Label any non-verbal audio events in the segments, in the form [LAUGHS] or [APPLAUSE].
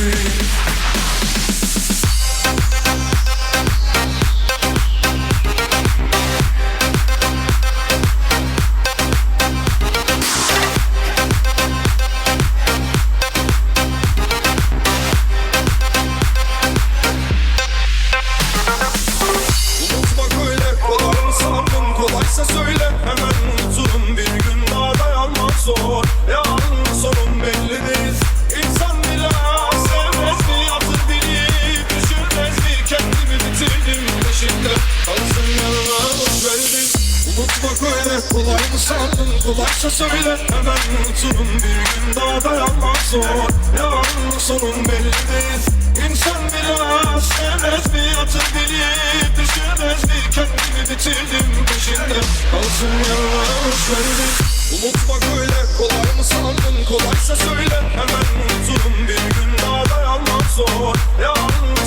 dream Unutmak öyle kolay mı sandın? Kolaysa söyle. Hemen unuturum bir gün daha dayanmak zor. Ya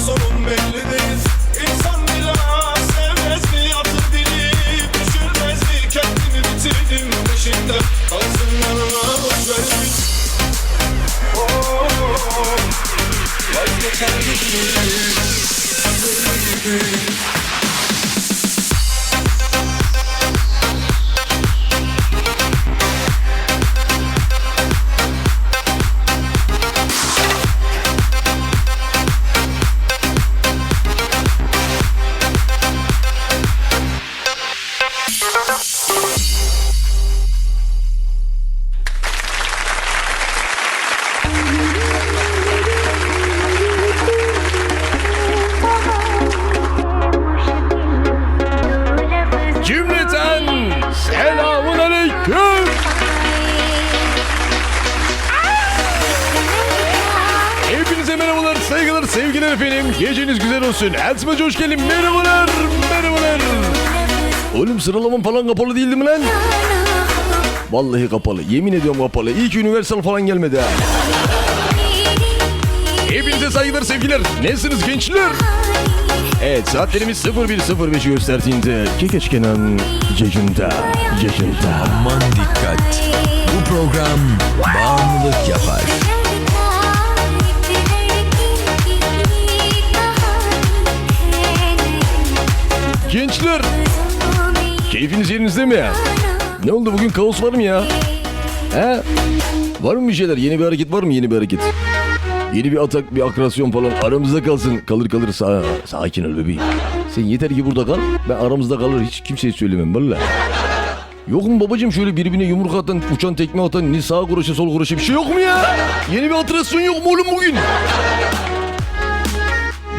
sonun belli değil İnsan bile sevmez mi? Atır dili Düşünmez mi? Kendimi bitirdim peşinde Kalsın yanına boş verdin Oh, vazgeçer gibi Cümleten selamun aleyküm. Hepinize merhabalar, saygılar, sevgiler efendim. Geceniz güzel olsun. Elsime hoş geldin. Merhabalar, merhabalar. Oğlum sıralamam falan kapalı değildi mi lan? Vallahi kapalı. Yemin ediyorum kapalı. İyi ki Universal falan gelmedi ha. Hepinize saygılar, sevgiler. Nasılsınız gençler? Evet saatlerimiz 01.05 gösterdiğinde Kekeç Kenan yayında, yayında. Aman dikkat. Bu program bağımlılık yapar. Gençler keyfiniz yerinizde mi? Ne oldu bugün kaos var mı ya? He? Var mı bir şeyler? Yeni bir hareket var mı yeni bir hareket? Yeni bir atak, bir akrasyon falan aramızda kalsın. Kalır kalır sa sakin ol bebeğim. Sen yeter ki burada kal. Ben aramızda kalır hiç kimseye söylemem valla. Yok mu babacım şöyle birbirine yumruk atan, uçan tekme atan, ni sağ kroşe sol kroşe bir şey yok mu ya? Yeni bir atrasyon yok mu oğlum bugün?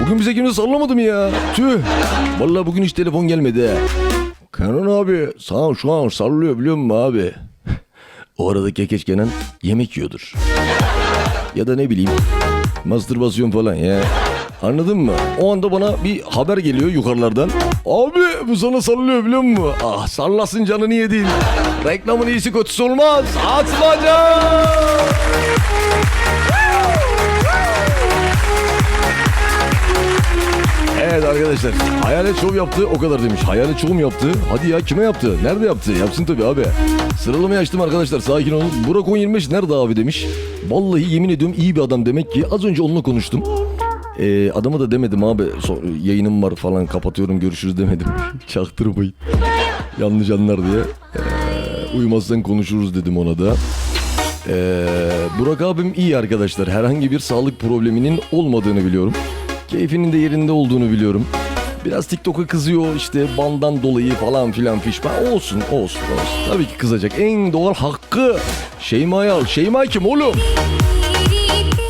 Bugün bize kimse sallamadı mı ya? Tüh. Vallahi bugün hiç telefon gelmedi. Kenan abi sağ şu an sallıyor biliyor musun abi? [LAUGHS] o arada Kekeç Kenan yemek yiyordur. Ya da ne bileyim mastürbasyon falan ya. Anladın mı? O anda bana bir haber geliyor yukarılardan. Abi bu sana sallıyor biliyor musun? Ah sallasın canını yedin. Reklamın iyisi kötüsü olmaz. Atmaca! Evet arkadaşlar hayalet şov yaptı o kadar demiş. Hayalet şov mu yaptı? Hadi ya kime yaptı? Nerede yaptı? Yapsın tabii abi. Sıralamayı açtım arkadaşlar sakin olun. Burak 1025 nerede abi demiş. Vallahi yemin ediyorum iyi bir adam demek ki. Az önce onunla konuştum. Ee, adama da demedim abi so- yayınım var falan kapatıyorum görüşürüz demedim. [LAUGHS] Çaktırmayın. Yanlış anlar diye. Ee, uyumazsan konuşuruz dedim ona da. Ee, Burak abim iyi arkadaşlar. Herhangi bir sağlık probleminin olmadığını biliyorum. Keyfinin de yerinde olduğunu biliyorum. Biraz TikTok'a kızıyor işte bandan dolayı falan filan fişman. Olsun olsun olsun. Tabii ki kızacak. En doğal hakkı. Şeyma'ya al. Şeyma kim oğlum?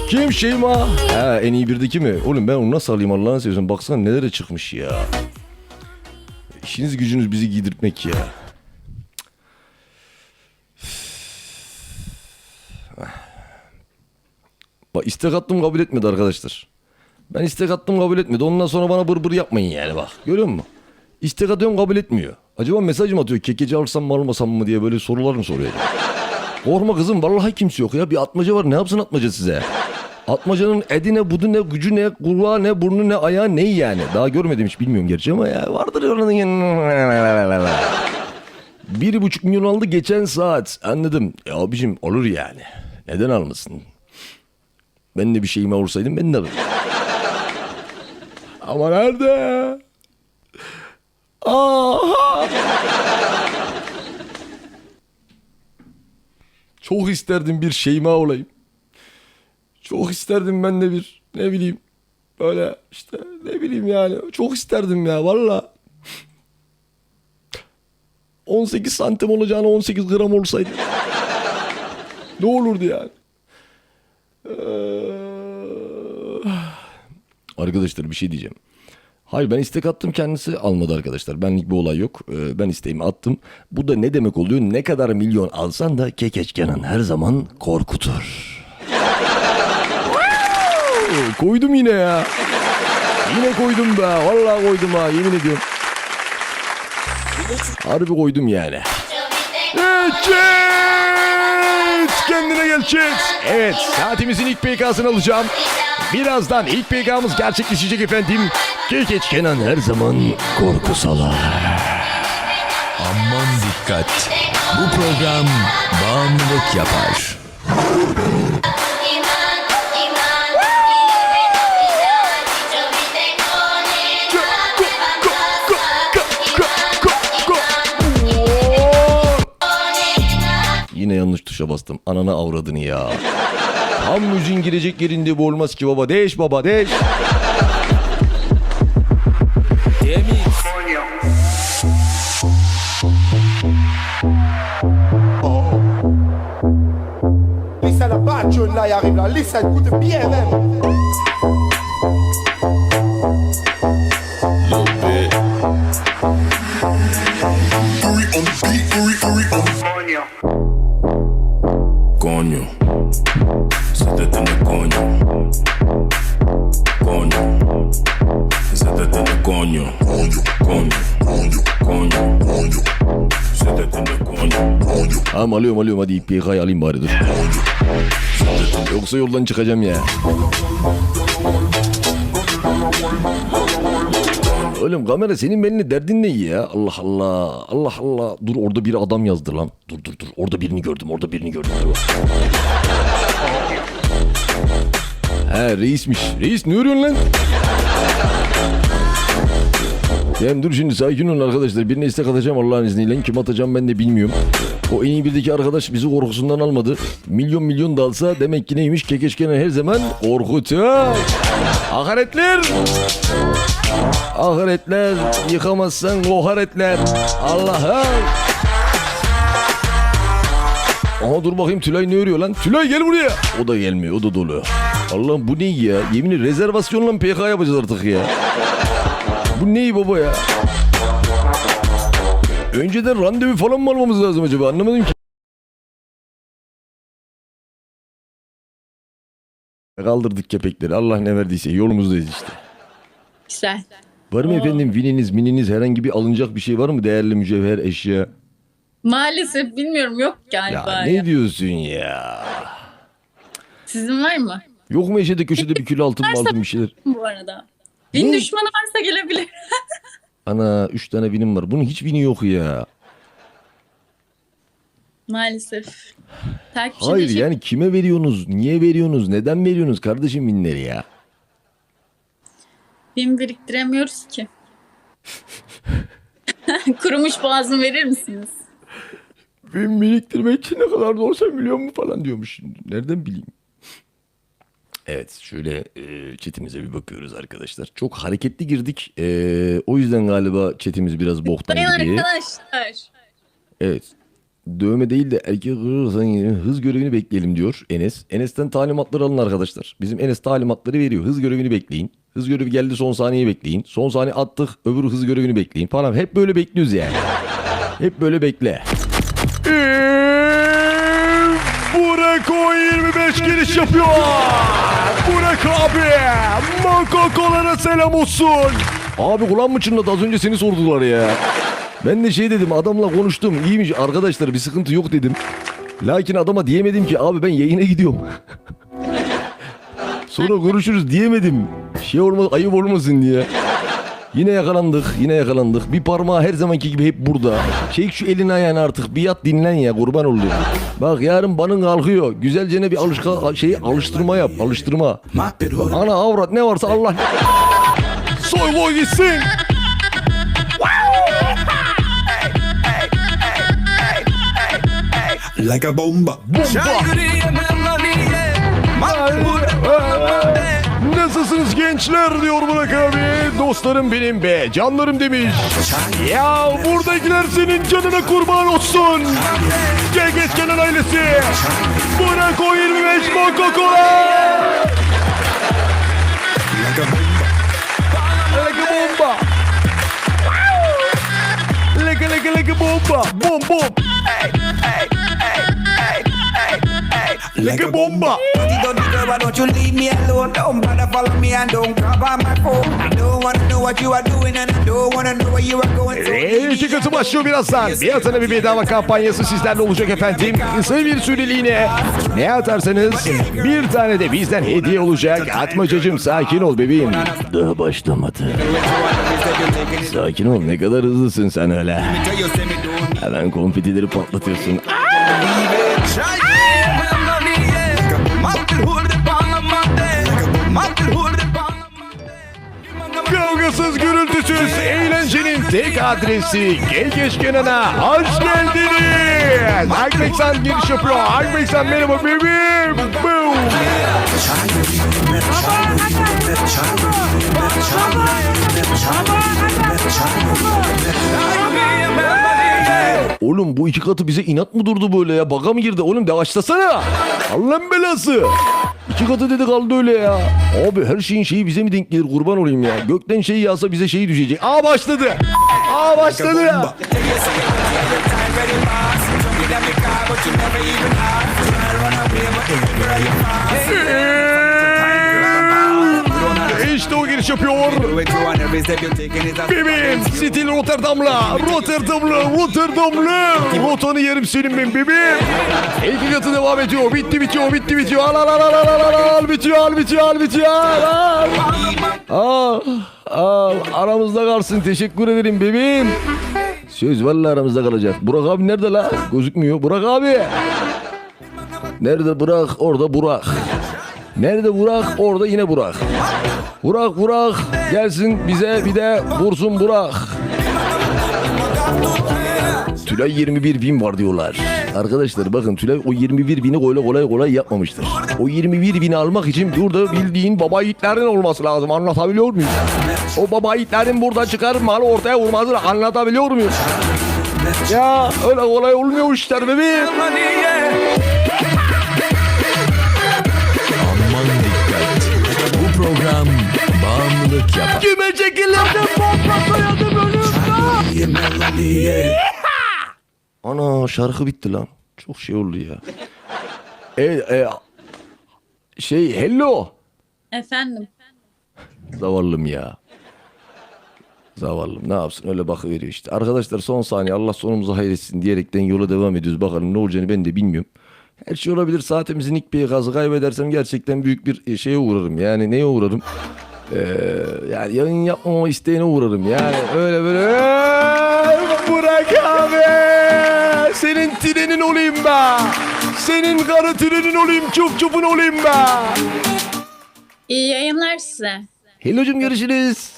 Kim Şeyma? Ha en iyi birdeki mi? Oğlum ben onu nasıl alayım Allah'ını seversen. Baksana nelere çıkmış ya. İşiniz gücünüz bizi giydirtmek ya. Bak istek attım kabul etmedi arkadaşlar. Ben istek attım kabul etmedi. Ondan sonra bana bır bır yapmayın yani bak. Görüyor musun? İstek atıyorum kabul etmiyor. Acaba mesaj mı atıyor? Kekeci alsam mı almasam mı diye böyle sorular mı soruyor? Korkma kızım vallahi kimse yok ya. Bir atmaca var ne yapsın atmaca size? Atmacanın edi ne, budu ne, gücü ne, kulağı ne, burnu ne, ayağı ne yani? Daha görmedim hiç bilmiyorum gerçi ama ya vardır onun Bir buçuk milyon aldı geçen saat. Anladım. Ya abicim olur yani. Neden almasın? Ben de bir şeyime olsaydım ben de alırdım. Ama nerede? Aha! Çok isterdim bir şeyime olayım. Çok isterdim ben de bir ne bileyim böyle işte ne bileyim yani çok isterdim ya valla. 18 santim olacağına 18 gram olsaydı. ne olurdu yani? Ee, Arkadaşlar bir şey diyeceğim. Hayır ben istek attım kendisi almadı arkadaşlar. Benlik bir olay yok. Ee, ben isteğimi attım. Bu da ne demek oluyor? Ne kadar milyon alsan da kekeç Kenan her zaman korkutur. koydum yine ya. Yine koydum be. Vallahi koydum ha yemin ediyorum. Harbi koydum yani. Chat! Kendine gel Chat. Evet saatimizin ilk PK'sını alacağım. Birazdan ilk PK'mız gerçekleşecek efendim. Kekeç Kenan her zaman korku salar. Aman dikkat. Bu program bağımlılık yapar. Yine yanlış tuşa bastım. Anana avradını ya. Tam müziğin girecek yerinde bu olmaz ki baba. Değiş baba là. Listen, écoute bien même. Alıyorum alıyorum hadi PK'yı alayım bari dur. Yoksa yoldan çıkacağım ya. Oğlum kamera senin benimle derdin ne ya? Allah Allah. Allah Allah. Dur orada bir adam yazdı lan. Dur dur dur. Orada birini gördüm. Orada birini gördüm. Dur. He reismiş. Reis ne örüyorsun lan? Tamam dur şimdi sakin olun arkadaşlar. Birine istek atacağım Allah'ın izniyle. Kim atacağım ben de bilmiyorum. O en iyi birdeki arkadaş bizi korkusundan almadı. Milyon milyon da alsa demek ki neymiş? Kekeşkenen her zaman korkutur. Hakaretler. Ahiretler yıkamazsan koharetler. Allah'ım. Aha dur bakayım Tülay ne örüyor lan? Tülay gel buraya. O da gelmiyor o da dolu. Allah'ım bu ne ya? Yemin rezervasyonla PK yapacağız artık ya. Bu ne baba ya? Önceden randevu falan mı almamız lazım acaba? Anlamadım ki. Kaldırdık kepekleri. Allah ne verdiyse yolumuzdayız işte. Güzel. Var mı efendim vininiz, mininiz herhangi bir alınacak bir şey var mı? Değerli mücevher, eşya. Maalesef bilmiyorum yok galiba. Ya ya. ne diyorsun ya? Sizin var mı? Yok mu eşede köşede bir kilo altın mı altın bir şeyler? Bu arada. Bin Ne? düşmanı varsa gelebilir. [LAUGHS] Ana üç tane vinim var. Bunun hiç vini yok ya. Maalesef. Takipçi Hayır değişik- yani kime veriyorsunuz? Niye veriyorsunuz? Neden veriyorsunuz kardeşim vinleri ya? Bin biriktiremiyoruz ki. [LAUGHS] Kurumuş boğazım verir misiniz? Vin biriktirmek için ne kadar da olsa milyon mu falan diyormuş. Nereden bileyim? Evet şöyle e, chatimize bir bakıyoruz arkadaşlar. Çok hareketli girdik. E, o yüzden galiba chatimiz biraz boktan gidiyor. arkadaşlar. Evet. Dövme değil de erkek hız görevini bekleyelim diyor Enes. Enes'ten talimatları alın arkadaşlar. Bizim Enes talimatları veriyor. Hız görevini bekleyin. Hız görevi geldi son saniye bekleyin. Son saniye attık öbür hız görevini bekleyin falan. Hep böyle bekliyoruz yani. Hep böyle bekle. Burak o 25 giriş yapıyor. Burak abi. Mokokolara selam olsun. Abi kulağım mı çınladı az önce seni sordular ya. Ben de şey dedim adamla konuştum iyiymiş arkadaşlar bir sıkıntı yok dedim. Lakin adama diyemedim ki abi ben yayına gidiyorum. [LAUGHS] Sonra görüşürüz diyemedim. Şey olmaz ayıp olmasın diye. Yine yakalandık, yine yakalandık. Bir parmağı her zamanki gibi hep burada. Çek şu elini ayağını artık. Bir yat dinlen ya kurban oluyor. Bak yarın banın kalkıyor. Güzelce ne bir alışka, şey, alıştırma yap. Alıştırma. Ana avrat ne varsa Allah. Soy boy gitsin. Like a bomba. Nasılsınız gençler diyor Burak abi. Dostlarım benim be. Canlarım demiş. Ya buradakiler senin canına kurban olsun. Gel geç Kenan ailesi. Burak o 25 Coca-Cola. Like a bomba. Like a bomba. Like a like a like a bomba. Bom bom. Like a bomba. Don't you girl, why don't you leave me alone? Don't bother follow me and don't by my phone. I don't wanna know what you are doing and I don't wanna know where you are going. İki katı başlıyor birazdan. Bir atana bir bedava kampanyası sizlerle olacak efendim. Kısa bir süreliğine ne atarsanız bir tane de bizden hediye olacak. Atmacacım sakin ol bebeğim. Daha başlamadı. Sakin ol ne kadar hızlısın sen öyle. Hemen konfetileri patlatıyorsun. Kavgasız gürültüsüz eğlencenin tek adresi Geç Kenan'a hoş geldiniz. Akbeksan giriş yapıyor. Akbeksan merhaba bebeğim. Boom. Oğlum bu iki katı bize inat mı durdu böyle ya? Baga mı girdi? Oğlum yavaşlasana. Allah'ın belası. İki katı dedi kaldı öyle ya. Abi her şeyin şeyi bize mi denk gelir kurban olayım ya. Gökten şey yağsa bize şeyi düşecek. Aa başladı. Aa başladı ya giriş yapıyor. Bebeğim Stil Rotterdam'la. Rotterdam'la. Rotterdam'la. Rotanı yerim senin ben bebeğim. İlk katı devam ediyor. Bitti bitiyor. Bitti bitiyor. Al al al al al al al. al Bitiyor al bitiyor al bitiyor. Al al. Al. Aramızda kalsın. Teşekkür ederim bebeğim. Söz vallahi aramızda kalacak. Burak abi nerede la? Gözükmüyor. Burak abi. Nerede Burak? Orada Burak. Nerede Burak orada yine Burak Burak Burak gelsin bize bir de vursun Burak. Tülay 21 bin var diyorlar. Arkadaşlar bakın Tülay o 21 bini öyle kolay kolay yapmamıştır. O 21 bini almak için burada bildiğin baba yiğitlerin olması lazım. Anlatabiliyor muyum? O baba yiğitlerin burada çıkar malı ortaya vurmasını anlatabiliyor muyum? Ya öyle kolay olmuyor işler bebeğim. Ölümden. Ana şarkı bitti lan. Çok şey oldu ya. E, e, şey hello. Efendim. Zavallım ya. Zavallım ne yapsın öyle bakıveriyor işte. Arkadaşlar son saniye Allah sonumuzu hayretsin diyerekten yola devam ediyoruz. Bakalım ne olacağını ben de bilmiyorum. Her şey olabilir. Saatimizin ilk bir gazı kaybedersem gerçekten büyük bir e, şeye uğrarım. Yani neye uğrarım? Ee, yani yayın yapmama isteğine uğrarım. Yani öyle böyle "Eee, Burak abi senin trenin olayım be. Senin kara trenin olayım çöp çöpün olayım be. İyi yayınlar size. Hello'cum görüşürüz.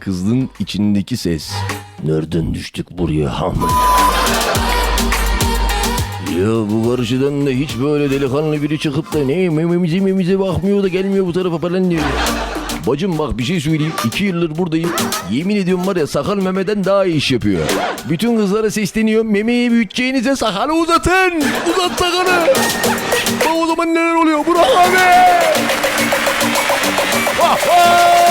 Kızın içindeki ses. Nereden düştük buraya hamur? Ya bu karşıdan da hiç böyle delikanlı biri çıkıp da ne mememize mememize bakmıyor da gelmiyor bu tarafa falan diyor. Bacım bak bir şey söyleyeyim. iki yıldır buradayım. Yemin ediyorum var ya sakal memeden daha iyi iş yapıyor. Bütün kızlara sesleniyor. Memeyi büyüteceğinize sakalı uzatın. Uzat sakalı. Bak o zaman neler oluyor Burak abi. Vah!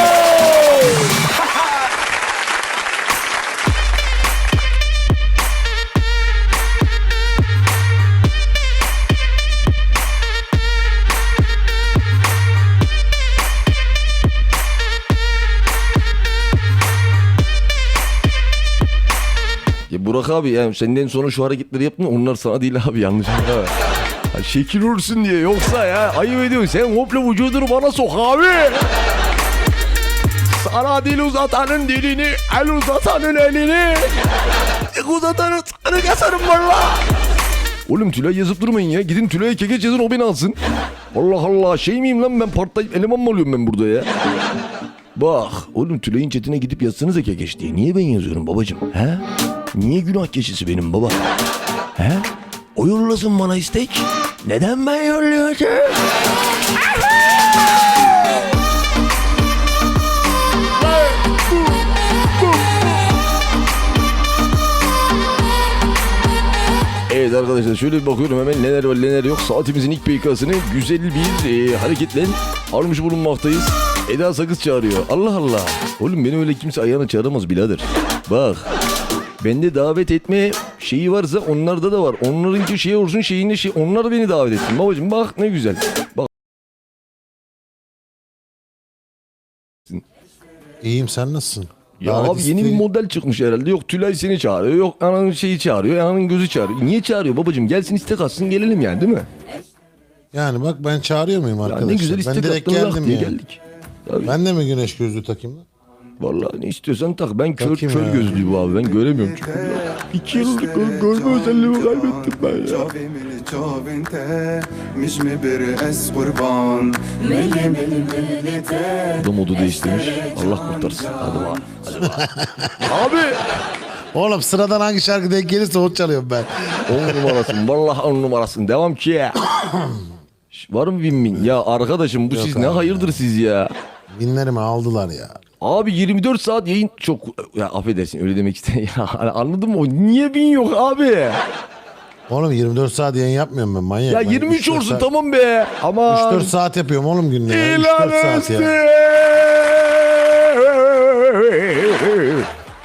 Ya Burak abi yani senden sonra şu hareketleri yaptın onlar sana değil abi yanlış anlama. Ha, şekil olursun diye yoksa ya ayıp ediyorsun sen komple vücudunu bana sok abi. Sana dil uzatanın dilini, el uzatanın elini, tek uzatanın sarı keserim valla. Oğlum Tülay yazıp durmayın ya. Gidin Tülay'a kekeç yazın o beni alsın. Allah Allah şey miyim lan ben partlayıp eleman mı alıyorum ben burada ya? Bak oğlum Tülay'ın chatine gidip yazsanıza kekeç diye. Niye ben yazıyorum babacım? He? Niye günah keçisi benim baba? He? O yollasın bana istek. Neden ben yolluyorum? Evet arkadaşlar şöyle bir bakıyorum hemen neler var neler yok. Saatimizin ilk dakikasını güzel bir e, hareketle almış bulunmaktayız. Eda Sakız çağırıyor. Allah Allah. Oğlum beni öyle kimse ayağına çağıramaz birader. Bak. Bende davet etme şeyi varsa onlarda da var. Onlarınki şey olsun şeyini şey. Onlar beni davet etsin. Babacım bak ne güzel. Bak İyiyim sen nasılsın? Ya Davet abi yeni bir model çıkmış herhalde. Yok Tülay seni çağırıyor. Yok ananın şeyi çağırıyor. Ananın gözü çağırıyor. Niye çağırıyor babacım? Gelsin istek atsın gelelim yani değil mi? Yani bak ben çağırıyor muyum Ya arkadaşlar? ne güzel ben istek direkt attın lak geldim diye yani. geldik. Tabii. Ben de mi güneş gözlüğü takayım lan? Vallahi ne istiyorsan tak. Ben kör, Takayım kör ya. gözlüyüm abi. Ben göremiyorum çünkü. İki yıllık gör- görme özelliğimi kaybettim ben ya. Bu modu değiştirmiş. Allah kurtarsın. Hadi bak. [LAUGHS] Abi. Oğlum sıradan hangi şarkı denk gelirse o çalıyorum ben. On numarasın. Vallahi on numarasın. Devam ki Var mı bin bin? Ya arkadaşım bu siz ne hayırdır siz ya? Binlerimi aldılar ya. Abi 24 saat yayın çok ya affedersin öyle demek istedim [LAUGHS] ya anladın mı? Niye bin yok abi? Oğlum 24 saat yayın yapmıyorum ben manyak. Ya Ben 23 3-4 olsun saat- tamam be. Ama 3-4 saat yapıyorum oğlum günde. ya. 3-4 saat ya.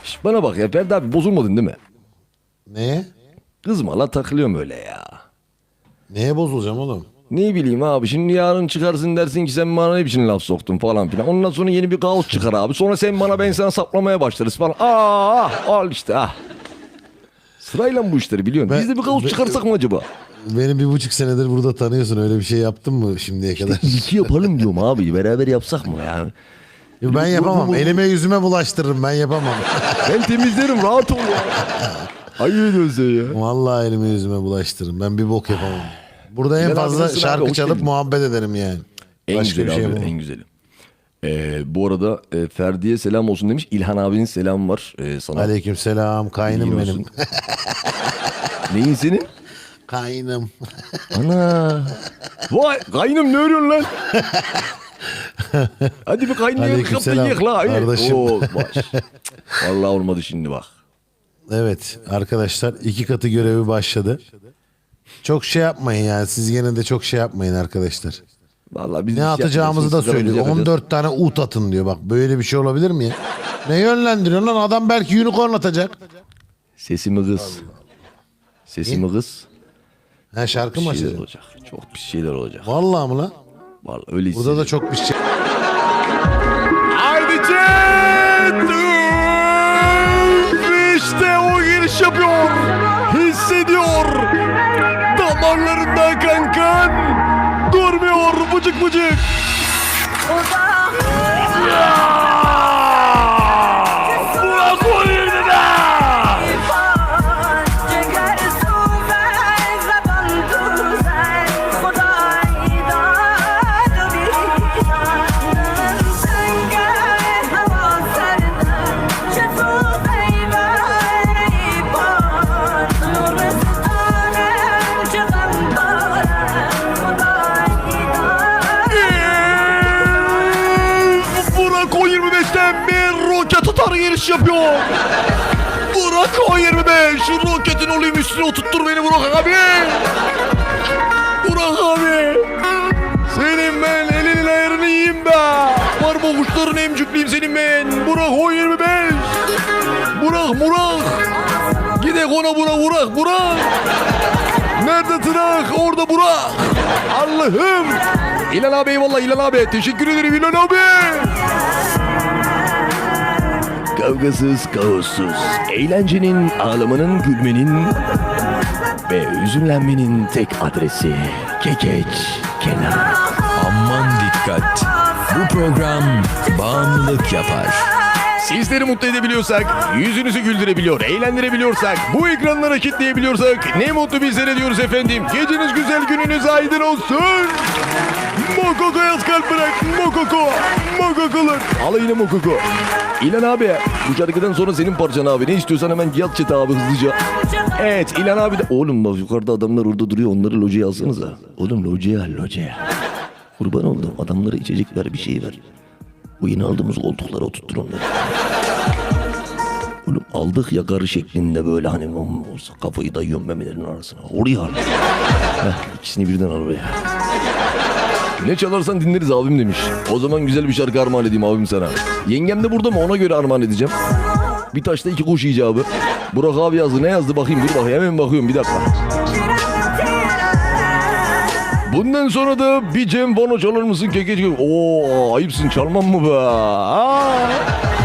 Şş, bana bak ya Ferdi abi bozulmadın değil mi? Neye? Kızma la takılıyorum öyle ya. Neye bozulacağım oğlum? Ne bileyim abi şimdi yarın çıkarsın dersin ki sen bana ne biçim laf soktun falan filan. Ondan sonra yeni bir kaos çıkar abi. Sonra sen bana ben sana saplamaya başlarız falan. Aa al işte ah. Sırayla bu işleri biliyorsun. Ben- Biz de bir kaos ben- çıkarsak mı acaba? Beni bir buçuk senedir burada tanıyorsun. Öyle bir şey yaptın mı şimdiye kadar? İki yapalım diyorum abi. Beraber yapsak mı yani? ben yapamam. Elime yüzüme bulaştırırım. Ben yapamam. [LAUGHS] Ben temizlerim rahat ol ya. Ayıp ediyorsun sen ya. Vallahi elime yüzüme bulaştırırım. Ben bir bok yapamam. Burada en Bilal abi fazla nasılsın abi? şarkı Hoş çalıp geldin. muhabbet ederim yani. En Başka güzeli bir şey abi yapamam. en güzeli. Ee, bu arada e, Ferdi'ye selam olsun demiş. İlhan abinin selamı var e, sana. Aleyküm selam. Kaynım İyi benim. olsun. [LAUGHS] Neyin senin? Kaynım. Ana. Vay kaynım ne örüyorsun lan? Hadi bir kaynaya bir kapı Aleykümselam, yık la. kardeşim. Oo, baş. Vallahi olmadı şimdi bak. Evet arkadaşlar iki katı görevi başladı. Çok şey yapmayın yani. Siz gene de çok şey yapmayın arkadaşlar. Vallahi biz Ne atacağımızı da söylüyor. 14 tane ut atın diyor. Bak böyle bir şey olabilir mi ya? Ne yönlendiriyorsun lan? Adam belki unicorn atacak. Sesimi kız. Sesimi kız. Ha şarkı mı Bir şeyler açacak? olacak. Çok bir şeyler olacak. Vallahi mı lan? Vallahi öyle Burada da çok bir şey. Olayım üstüne oturttur beni Burak abi. Burak abi. Senin ben elinin ayarını yiyeyim be. Var mı kuşların emcükleyeyim senin ben. Burak 25. Burak Burak. Gide ona Burak Burak Burak. Nerede Tırnak? Orada Burak. Allah'ım. İlhan abi eyvallah İlhan abi. Teşekkür ederim İlhan abi. Kavgasız, kaossuz, eğlencenin, ağlamanın, gülmenin ve hüzünlenmenin tek adresi Kekeç Kenar. Aman dikkat. Bu program bağımlılık yapar. Sizleri mutlu edebiliyorsak, yüzünüzü güldürebiliyor, eğlendirebiliyorsak, bu ekranlara kitleyebiliyorsak ne mutlu bizlere diyoruz efendim. Geceniz güzel, gününüz aydın olsun. Mokoko yaz kalp bırak, Mokoko, Mokoko'lar. Alayına Mokoko. İlan abi, bu şarkıdan sonra senin parçan abi. Ne istiyorsan hemen yat çete abi hızlıca. Evet, İlan abi de... Oğlum bak yukarıda adamlar orada duruyor, onları locaya alsanıza. Oğlum locaya al, locaya. Kurban oldum, adamlara içecek ver, bir şey ver. Bu yeni aldığımız koltuklara oturttur onları. Oğlum aldık ya karı şeklinde böyle hani olsa kafayı dayıyorum memelerin arasına. Oraya al. Heh, ikisini birden al oraya. Ne çalarsan dinleriz abim demiş. O zaman güzel bir şarkı armağan edeyim abim sana. Yengem de burada mı ona göre armağan edeceğim. Bir taşta iki kuş icabı. Burak abi yazdı. Ne yazdı bakayım dur bakayım hemen bakıyorum bir dakika. Bundan sonra da bir Cem Bono çalar mısın kekeci? Oo ayıpsın çalmam mı be? Aa.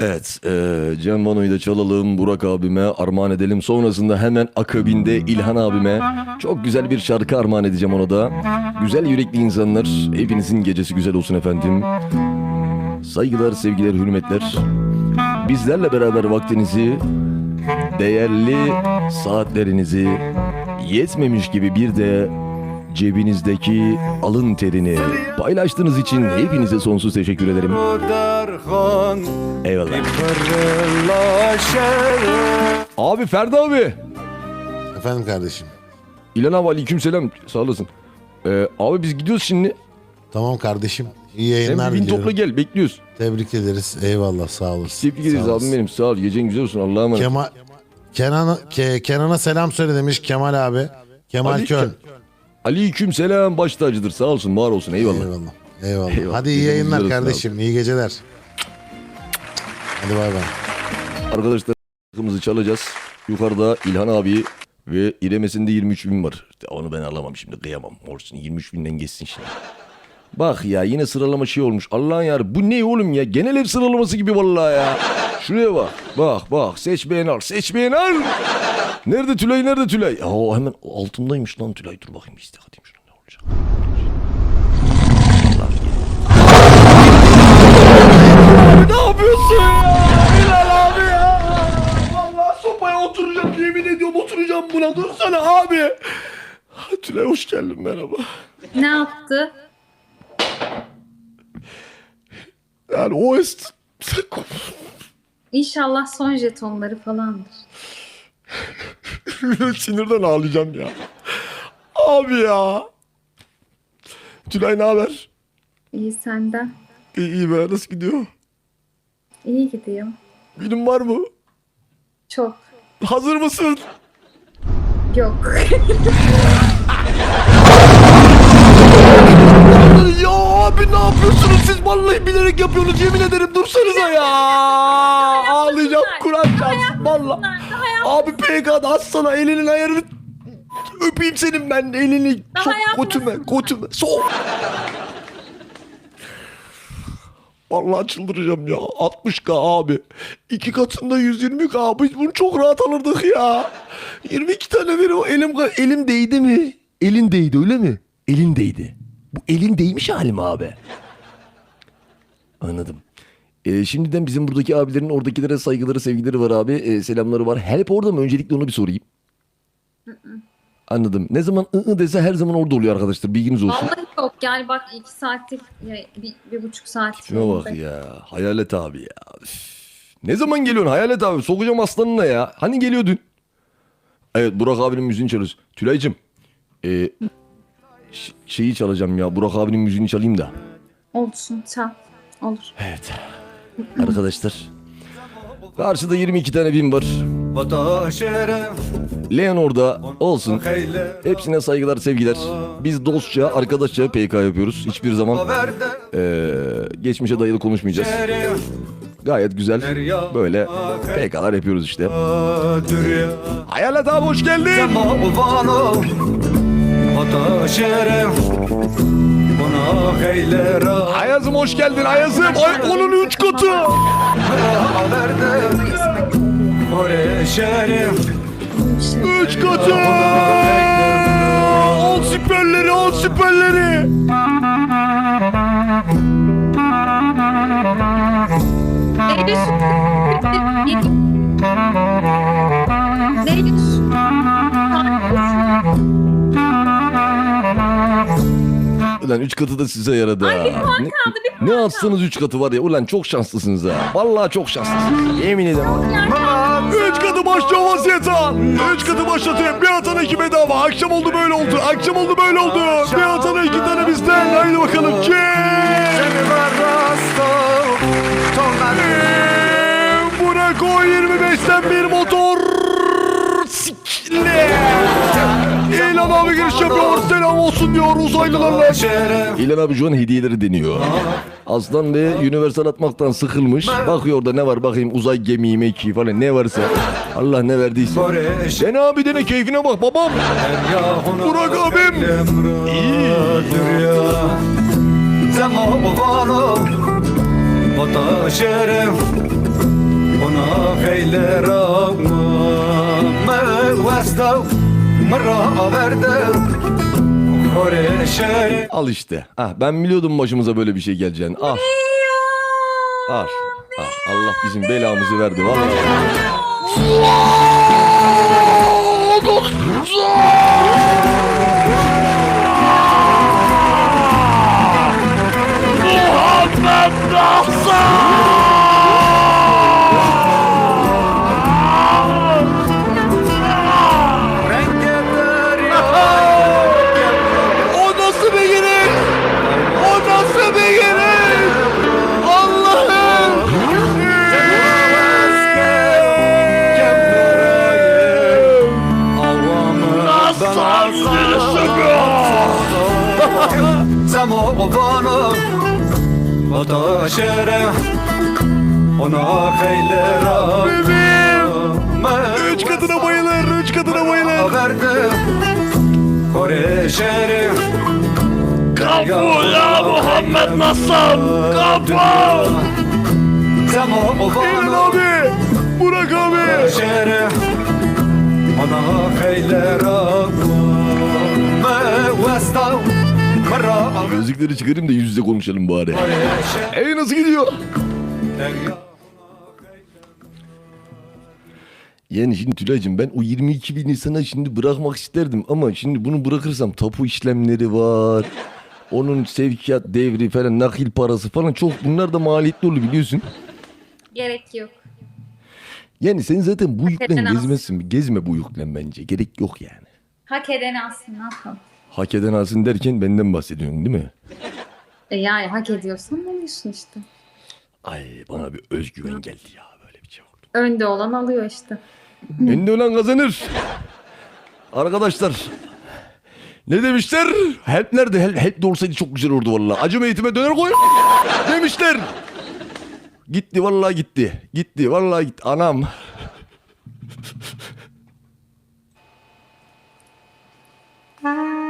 Evet, e, Cem Bono'yu da çalalım, Burak abime armağan edelim. Sonrasında hemen akabinde İlhan abime çok güzel bir şarkı armağan edeceğim ona da. Güzel yürekli insanlar, hepinizin gecesi güzel olsun efendim. Saygılar, sevgiler, hürmetler. Bizlerle beraber vaktinizi, değerli saatlerinizi yetmemiş gibi bir de cebinizdeki alın terini paylaştığınız için hepinize sonsuz teşekkür ederim. Eyvallah. Abi Ferdi abi. Efendim kardeşim. İlhan abi aleyküm selam. Sağ olasın. Ee, abi biz gidiyoruz şimdi. Tamam kardeşim. İyi yayınlar bin diliyorum. topla gel bekliyoruz. Tebrik ederiz. Eyvallah sağ olasın. Tebrik ederiz Sağ abim benim. Sağ ol. Gecen güzel olsun. Allah'a emanet. Kemal Kenan'a Ke- Kenan'a selam söyle demiş Kemal abi. Kemal Ali- Kön. Aleyküm selam. Baş tacıdır. Sağ olsun. Var olsun. Eyvallah. Eyvallah. Eyvallah. Eyvallah. Hadi iyi yayınlar olsun kardeşim. İyi geceler. Hadi bay bay. Arkadaşlar şarkımızı çalacağız. Yukarıda İlhan abi ve İremes'in de 23 bin var. İşte Onu ben alamam şimdi kıyamam. Olsun 23 binden geçsin şimdi. Bak ya yine sıralama şey olmuş. Allah'ın yar bu ne oğlum ya? Genel ev sıralaması gibi vallahi ya. Şuraya bak. Bak bak seç beğen al. Seç beğen al. Nerede Tülay nerede Tülay? Aa hemen altındaymış lan Tülay. Dur bakayım bir istek atayım şuna ne olacak. Abi ne yapıyorsun ya? Bilal abi ya. Vallahi sopaya oturacağım yemin ediyorum oturacağım buna. Dursana abi. Tülay hoş geldin merhaba. Ne yaptı? Yani o est... İnşallah son jetonları falandır. [LAUGHS] Sinirden ağlayacağım ya. Abi ya. Tülay ne haber? İyi senden. İyi, iyi be nasıl gidiyor? İyi gidiyor. Benim var mı? Çok. Hazır mısın? Yok. [LAUGHS] Ya abi ne yapıyorsunuz siz? Vallahi bilerek yapıyorsunuz yemin ederim dursanıza ya. Ağlayacağım Kur'an çarpsın valla. Abi PK'da az sana elinin ayarını öpeyim senin ben elini Daha sok götüme götüme sok. Vallahi çıldıracağım ya. 60k abi. İki katında 120k. Biz bunu çok rahat alırdık ya. 22 tane veri o elim elim değdi mi? Elin değdi öyle mi? Elin değdi. Bu elin değmiş halim abi. Anladım. Ee, şimdiden bizim buradaki abilerin oradakilere saygıları, sevgileri var abi. Ee, selamları var. Hep orada mı? Öncelikle onu bir sorayım. Anladım. Ne zaman ı ı dese her zaman orada oluyor arkadaşlar. Bilginiz olsun. Vallahi yok. Yani bak iki saattir, ya, bir, bir buçuk saat. Şuna bak ya. Hayalet abi ya. Üf. Ne zaman geliyorsun Hayalet abi? Sokacağım aslanına ya. Hani geliyordun? Evet Burak abinin müziğini çalıyoruz. Tülay'cım. ee, ş- şeyi çalacağım ya. Burak abinin müziğini çalayım da. Olsun çal. Olur. Evet. Arkadaşlar. Karşıda 22 tane bin var. Leon orada olsun. Hepsine saygılar sevgiler. Biz dostça arkadaşça PK yapıyoruz. Hiçbir zaman eee, geçmişe dayalı konuşmayacağız. Gayet güzel. Böyle PK'lar yapıyoruz işte. Hayalet abi hoş geldin. Ayaz'ım hoş geldin Ayaz'ım. Ay onun üç katı. Üç katı. Al siperleri al siperleri. Neydi şu? Neydi Ulan üç katı da size yaradı Ay, bir ha. puan Ne- kaldı, bir puan Ne atsanız üç katı var ya. Ulan çok şanslısınız ha. Vallahi çok şanslısınız. Yemin ederim. Üç katı başlıyor vaziyet al. Üç katı başlatayım. Bir atana iki bedava. Akşam oldu böyle oldu. Akşam oldu böyle oldu. Bir atana iki tane bizden. Haydi bakalım. Kim? Burak o 25'ten bir motor. Sikle. İlan abi giriş yapıyor. Selam olsun diyor uzaylılarla. İlan abi şu an hediyeleri deniyor. Aslan Bey universal atmaktan sıkılmış. Bakıyor da ne var bakayım uzay gemiyi mekiği falan ne varsa. Allah ne verdiyse. Sen abi dene keyfine bak babam. Burak abim. İyi. Al işte. Ah, ben biliyordum başımıza böyle bir şey geleceğini. Al. Al. Al. Allah bizim belamızı verdi vallahi. O Kapı ya Muhammed Nassan! Kapı! İlan abi! Burak abi! Gözlükleri çıkarayım da yüz yüze konuşalım bari. Ey nasıl gidiyor? Yani şimdi Tülay'cığım ben o 22 bin insana şimdi bırakmak isterdim ama şimdi bunu bırakırsam tapu işlemleri var. Onun sevkiyat devri falan nakil parası falan çok bunlar da maliyetli olur biliyorsun. Gerek yok. Yani sen zaten bu yüklen eden gezmezsin. Gezme bu yüklen bence. Gerek yok yani. Hak eden alsın ne yapalım. Hak eden alsın derken benden bahsediyorsun değil mi? E yani hak ediyorsan ne diyorsun işte. Ay bana bir özgüven geldi ya böyle bir şey oldu. Önde olan alıyor işte. Önde olan kazanır. Arkadaşlar ne demişler? Help nerede? Help, help de olsaydı çok güzel olurdu vallahi. Acım eğitime döner koy. [LAUGHS] demişler. Gitti vallahi gitti. Gitti vallahi gitti. Anam. Hayır. [LAUGHS]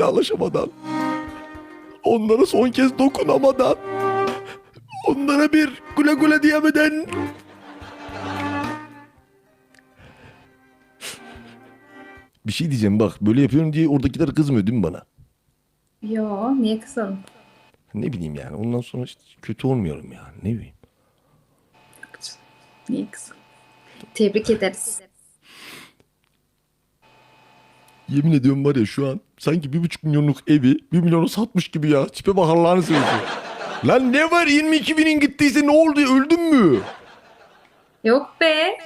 vedalaşamadan, onlara son kez dokunamadan, onlara bir güle güle diyemeden Bir şey diyeceğim bak böyle yapıyorum diye oradakiler kızmıyor değil mi bana? Yo niye kızalım? Ne bileyim yani ondan sonra işte kötü olmuyorum yani ne bileyim. Niye kızalım? Tebrik ederiz. Yemin ediyorum var ya şu an sanki bir buçuk milyonluk evi bir milyonu satmış gibi ya. Tipe bak Allah'ını seversen. Lan ne var 22 binin gittiyse ne oldu öldün mü? Yok be.